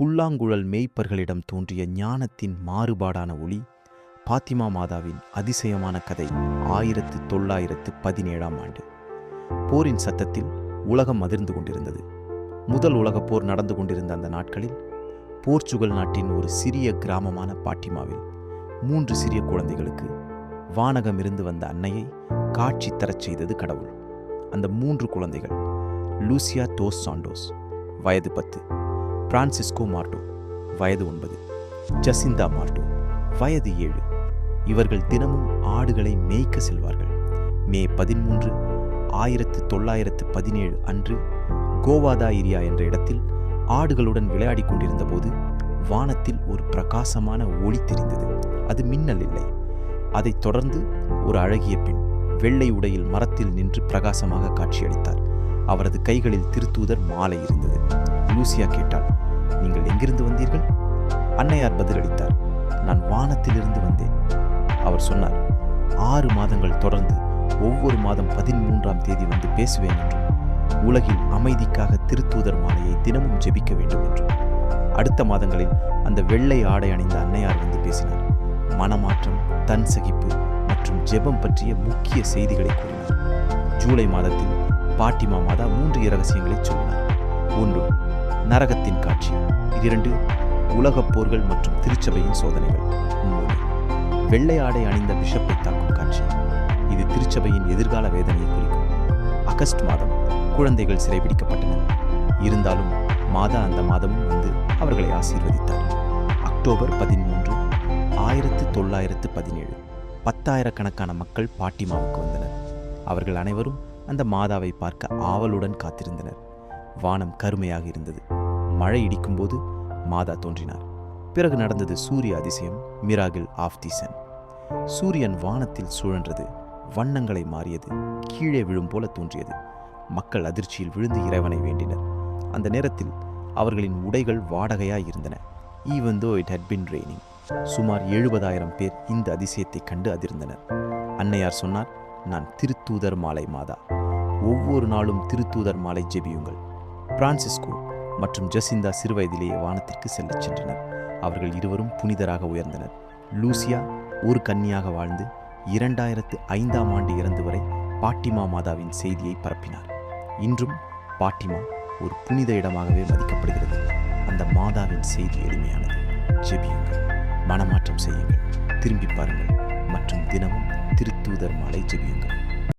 புல்லாங்குழல் மேய்ப்பர்களிடம் தோன்றிய ஞானத்தின் மாறுபாடான ஒளி பாத்திமா மாதாவின் அதிசயமான கதை ஆயிரத்து தொள்ளாயிரத்து பதினேழாம் ஆண்டு. போரின் சத்தத்தில் உலகம் அதிர்ந்து கொண்டிருந்தது. முதல் உலகப் போர் நடந்து கொண்டிருந்த அந்த நாட்களில் போர்ச்சுகல் நாட்டின் ஒரு சிறிய கிராமமான பாட்டிமாவில் மூன்று சிறிய குழந்தைகளுக்கு வானகமிருந்து வந்த அன்னையை காட்சி தரச் செய்தது கடவுள். அந்த மூன்று குழந்தைகள் லூசியா டோஸ் சாண்டோஸ் வயது பத்து. பிரான்சிஸ்கோ மார்டோ வயது ஒன்பது. ஜசிந்தா மார்டோ வயது ஏழு. இவர்கள் தினமும் ஆடுகளை மேய்க்க செல்வார்கள். மே பதிமூன்று ஆயிரத்து தொள்ளாயிரத்து பதினேழு அன்று கோவாதா ஏரியா என்ற இடத்தில் ஆடுகளுடன் விளையாடிக் கொண்டிருந்த போது வானத்தில் ஒரு பிரகாசமான ஒளி தெரிந்தது. அது மின்னல் இல்லை. அதைத் தொடர்ந்து ஒரு அழகிய பெண் வெள்ளை உடையில் மரத்தில் நின்று பிரகாசமாக காட்சியளித்தார். அவரது கைகளில் திருத்தூதர் மாலை இருந்தது. லூசியா கேட்டாள் நீங்கள் எங்கிருந்து வந்தீர்கள்? அன்னையார் பதிலளித்தார் நான் வானத்திலிருந்து வந்தேன். அவர் சொன்னார் ஆறு மாதங்கள் தொடர்ந்து ஒவ்வொரு மாதம் பதிமூன்றாம் தேதி வந்து பேசுவேன் என்றும் உலகில் அமைதிக்காக திருத்தூதர் மாலையை தினமும் ஜெபிக்க வேண்டும் என்றும். அடுத்த மாதங்களில் அந்த வெள்ளை ஆடை அணிந்த அன்னையார் வந்து பேசினார் மனமாற்றம் தன் சகிப்பு மற்றும் ஜெபம் பற்றிய முக்கிய செய்திகளை கூறினார். ஜூலை மாதத்தில் பாட்டிமா மாதா மூன்று இரகசியங்களை சொன்னார் ஒன்று நரகத்தின் காட்சி. இரண்டு உலகப் போர்கள் மற்றும் திருச்சபையின் சோதனைகள். மூணு வெள்ளை ஆடை அணிந்த பிஷப்பை தாக்கும் காட்சி. இது திருச்சபையின் எதிர்கால வேதனையை குறிக்கும். அகஸ்ட் மாதம் குழந்தைகள் சிறைபிடிக்கப்பட்டனர் இருந்தாலும் மாதா அந்த மாதமும் வந்து அவர்களை ஆசீர்வதித்தார். அக்டோபர் பதிமூன்று ஆயிரத்து தொள்ளாயிரத்து பதினேழு. பத்தாயிரக்கணக்கான மக்கள் பாட்டிமாவுக்கு வந்தனர். அவர்கள் அனைவரும் அந்த மாதாவை பார்க்க ஆவலுடன் காத்திருந்தனர். வானம் கருமையாக இருந்தது. மழை இடிக்கும்போது மாதா தோன்றினார். பிறகு நடந்தது சூரிய அதிசயம் மிராகில் ஆஃப் சூரியன் வானத்தில் சுழன்றது வண்ணங்களை மாறியது கீழே விழும் போல தோன்றியது. மக்கள் அதிர்ச்சியில் விழுந்து இறைவனை வேண்டினர். அந்த நேரத்தில் அவர்களின் உடைகள் வாடகையாய் இருந்தன. Even though it had bin raining சுமார் எழுபதாயிரம் பேர் இந்த அதிசயத்தை கண்டு அதிர்ந்தனர். அன்னையார் சொன்னார் நான் திருத்தூதர் மாலை மாதா. ஒவ்வொரு நாளும் திருத்தூதர் மாலை ஜெபியுங்கள். பிரான்சிஸ்கோ மற்றும் ஜசிந்தா சிறுவயதிலேயே வானத்திற்கு செல்லச் சென்றனர். அவர்கள் இருவரும் புனிதராக உயர்ந்தனர். லூசியா ஒரு கன்னியாக வாழ்ந்து இரண்டாயிரத்து ஐந்தாம் ஆண்டு இறந்து வரை பாட்டிமா மாதாவின் செய்தியை பரப்பினார். இன்றும் பாட்டிமா ஒரு புனித இடமாகவே மதிக்கப்படுகிறது. அந்த மாதாவின் செய்தி எளிமையானது. ஜெபியுங்கள் மனமாற்றம் செய்யுங்கள் திரும்பி பாருங்கள் மற்றும் தினமும் திருத்தூதர் மாலை ஜெபியுங்கள்.